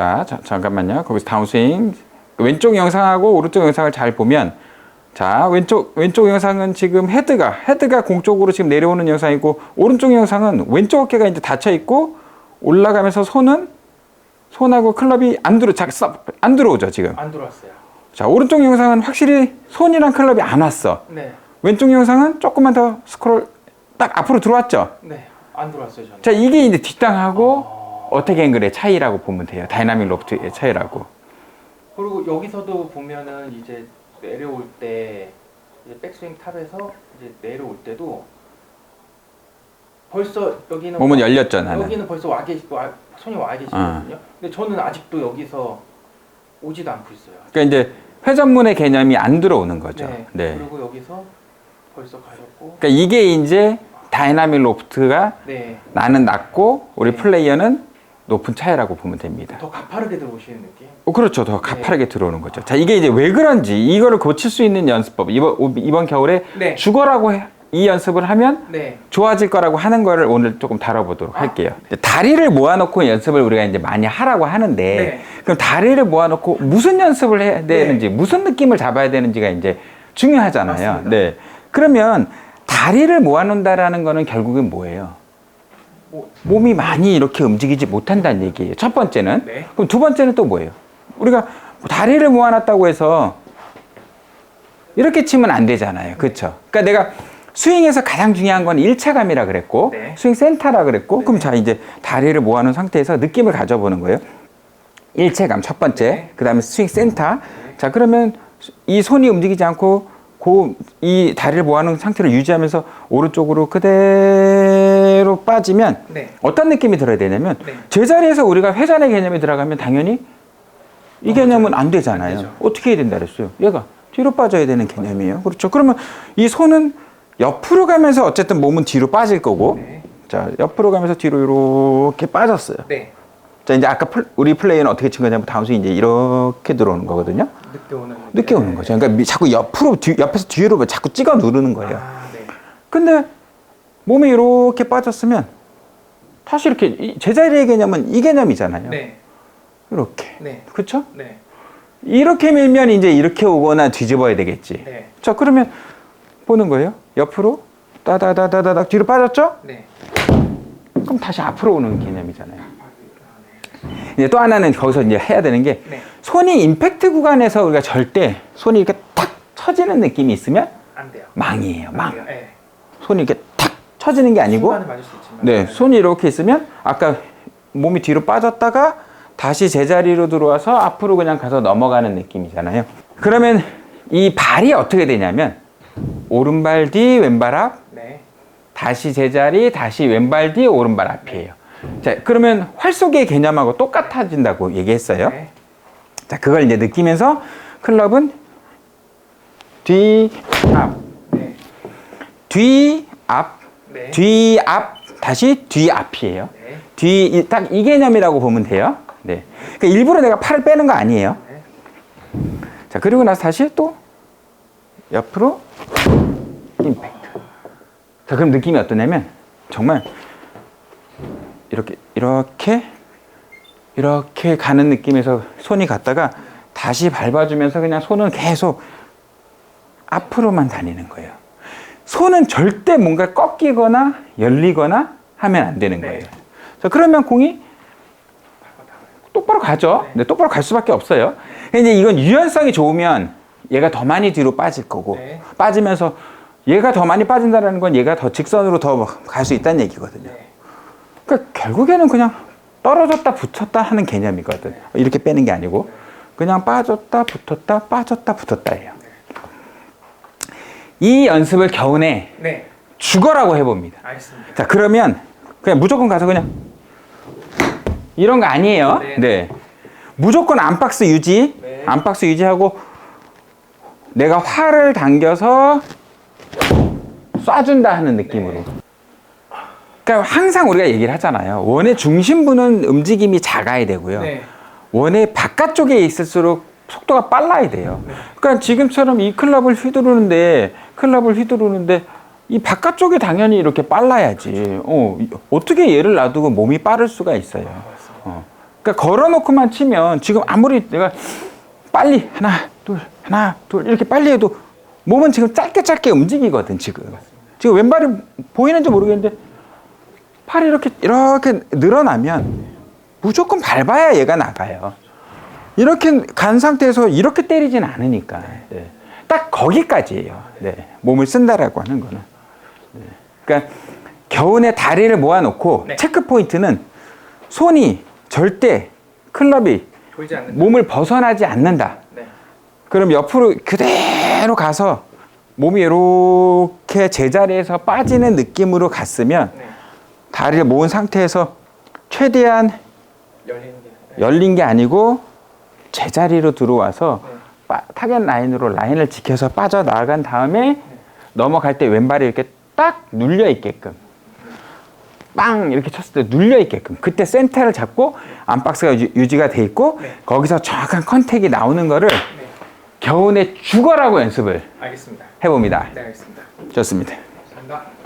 자, 자, 잠깐만요. 거기서 다운스윙. 왼쪽 영상하고 오른쪽 영상을 잘 보면 자, 왼쪽 왼쪽 영상은 지금 헤드가 헤드가 공 쪽으로 지금 내려오는 영상이고 오른쪽 영상은 왼쪽 어깨가 이제 닫혀 있고 올라가면서 손은 손하고 클럽이 안 들어 안 들어오죠, 지금. 안 들어왔어요. 자, 오른쪽 영상은 확실히 손이랑 클럽이 안 왔어. 네. 왼쪽 영상은 조금만 더 스크롤 딱 앞으로 들어왔죠. 네. 안 들어왔어요, 저는. 자, 이게 이제 뒷땅하고 어, 어택 앵글의 차이라고 보면 돼요. 다이나믹 로프트의 차이라고. 그리고 여기서도 보면은 이제 내려올 때 이제 백스윙 탑에서 이제 내려올 때도 벌써 여기는 몸은 와- 열렸죠, 나는. 여기는 벌써 와 계시 와, 손이 와 계시거든요. 근데 저는 아직도 여기서 오지도 않고 있어요. 그러니까 이제 회전문의 개념이 안 들어오는 거죠. 네. 네. 그리고 여기서 벌써 가셨고. 그러니까 이게 이제 다이나믹 로프트가 네. 나는 낮고 우리 네. 플레이어는 높은 차이라고 보면 됩니다. 더 가파르게 들어오시는 느낌. 어, 그렇죠. 더 가파르게 들어오는 거죠. 자, 이게 이제 왜 그런지 이거를 고칠 수 있는 연습법. 이번 이번 겨울에 네. 죽어라고 해- 이 연습을 하면 네. 좋아질 거라고 하는 거를 오늘 조금 다뤄보도록 아. 할게요. 다리를 모아놓고 연습을 우리가 이제 많이 하라고 하는데, 네. 그럼 다리를 모아놓고 무슨 연습을 해야 되는지, 무슨 느낌을 잡아야 되는지가 이제 중요하잖아요. 맞습니다. 네. 그러면 다리를 모아놓는다라는 거는 결국엔 뭐예요? 뭐, 몸이 많이 이렇게 움직이지 못한다는 얘기예요. 첫 번째는. 네. 그럼 두 번째는 또 뭐예요? 우리가 다리를 모아놨다고 해서 이렇게 치면 안 되잖아요. 그렇죠? 그러니까 내가 스윙에서 가장 중요한 건 일차감이라 그랬고 네. 스윙 센터라 그랬고 네. 그럼 자 이제 다리를 모아놓은 상태에서 느낌을 가져보는 거예요. 일체감 첫 번째, 네. 그 다음에 스윙 센터. 자 그러면 이 손이 움직이지 않고 그이 다리를 모아놓은 상태를 유지하면서 오른쪽으로 그대 로 빠지면 네. 어떤 느낌이 들어야 되냐면 네. 제자리에서 우리가 회전의 개념이 들어가면 당연히 이 어, 개념은. 안 되잖아요. 안. 어떻게 해야 된다 그랬어요? 얘가 뒤로 빠져야 되는 개념이에요. 그렇죠. 그러면 이 손은 옆으로 가면서 어쨌든 몸은 뒤로 빠질 거고 네. 자 옆으로 가면서 뒤로 이렇게 빠졌어요. 네. 자 이제 아까 플- 우리 플레이는 어떻게 친 거냐면 다운스윙 이제 이렇게 들어오는 거거든요. 늦게 오는. 늦게 오는 거죠. 그러니까 미- 자꾸 옆으로 뒤, 옆에서 뒤로 자꾸 찍어 누르는 거예요. 아, 네. 근데 몸이 이렇게 빠졌으면 다시 이렇게 이 제자리의 개념은 이 개념이잖아요. 네. 이렇게. 네. 그렇죠? 네. 이렇게 밀면 이제 이렇게 오거나 뒤집어야 되겠지. 네. 자, 그러면 보는 거예요. 옆으로 따다다다다닥 뒤로 빠졌죠? 네. 그럼 다시 앞으로 오는 개념이잖아요. 이제 또 하나는 거기서 이제 해야 되는 게 네. 손이 임팩트 구간에서 우리가 절대 손이 이렇게 탁 쳐지는 느낌이 있으면 안 돼요. 망이에요. 망. 네. 손이 이렇게 탁 쳐지는 게 아니고. 네, 손이 이렇게 있으면 아까 몸이 뒤로 빠졌다가 다시 제자리로 들어와서 앞으로 그냥 가서 넘어가는 느낌이잖아요. 그러면 이 발이 어떻게 되냐면 오른발 뒤 왼발 앞 네. 다시 제자리 다시 왼발 뒤 오른발 앞이에요. 자, 그러면 활속의 개념하고 똑같아진다고 얘기했어요. 네. 자, 그걸 이제 느끼면서 클럽은 뒤, 앞, 네. 뒤, 앞, 네. 뒤, 앞, 다시 뒤, 앞이에요. 네. 뒤, 딱 이 개념이라고 보면 돼요. 네. 그러니까 일부러 내가 팔을 빼는 거 아니에요. 네. 자, 그리고 나서 다시 또 옆으로 임팩트. 자, 그럼 느낌이 어떠냐면 정말 이렇게, 이렇게, 이렇게 가는 느낌에서 손이 갔다가 다시 밟아주면서 그냥 손은 계속 앞으로만 다니는 거예요. 손은 절대 뭔가 꺾이거나 열리거나 하면 안 되는 네. 거예요. 자, 그러면 공이 똑바로 가죠. 네. 똑바로 갈 수밖에 없어요. 근데 이건 유연성이 좋으면 얘가 더 많이 뒤로 빠질 거고 네. 빠지면서 얘가 더 많이 빠진다는 건 얘가 더 직선으로 더 갈 수 있다는 얘기거든요. 네. 그러니까 결국에는 그냥 떨어졌다 붙었다 하는 개념이거든. 이렇게 빼는 게 아니고 그냥 빠졌다 붙었다 빠졌다 붙었다예요. 이 연습을 겨우내 네. 죽어라고 해봅니다. 알겠습니다. 자 그러면 그냥 무조건 가서 그냥 이런 거 아니에요. 네. 네. 무조건 안박스 유지, 네. 안박스 유지하고 내가 활을 당겨서 쏴준다 하는 느낌으로. 네. 그러니까 항상 우리가 얘기를 하잖아요. 원의 중심부는 움직임이 작아야 되고요. 네. 원의 바깥쪽에 있을수록 속도가 빨라야 돼요. 네. 그러니까 지금처럼 이 클럽을 휘두르는데 클럽을 휘두르는데 이 바깥쪽이 당연히 이렇게 빨라야지. 어, 이- 어떻게 얘를 놔두고 몸이 빠를 수가 있어요. 어. 그러니까 걸어놓고만 치면 지금 아무리 내가 빨리 하나 둘 하나 둘 이렇게 빨리 해도 몸은 지금 짧게 짧게 움직이거든 지금. 지금 왼발이 보이는지 모르겠는데 팔이 이렇게 이렇게 늘어나면 무조건 밟아야 얘가 나가요. 이렇게 간 상태에서 이렇게 때리진 않으니까. 네. 딱 거기까지예요. 네. 몸을 쓴다라고 하는 거는. 네. 그러니까 겨우내 다리를 모아놓고 네. 체크 포인트는 손이 절대 클럽이. 몸을 벗어나지 않는다. 네. 그럼 옆으로 그대로 가서 몸이 이렇게 제자리에서 빠지는 느낌으로 갔으면 네. 다리를 모은 상태에서 최대한 열리는 게. 네. 열린 게 아니고 제자리로 들어와서 네. 빠- 타겟 라인으로 라인을 지켜서 빠져나간 다음에 넘어갈 때 왼발이 이렇게 딱 눌려 있게끔 빵 이렇게 쳤을 때 눌려 있게끔 그때 센터를 잡고 안박스가 유- 유지가 돼 있고 네. 거기서 정확한 컨택이 나오는 거를 네. 겨우내 죽어라고 연습을 알겠습니다. 해봅니다. 네, 알겠습니다. 좋습니다. 감사합니다.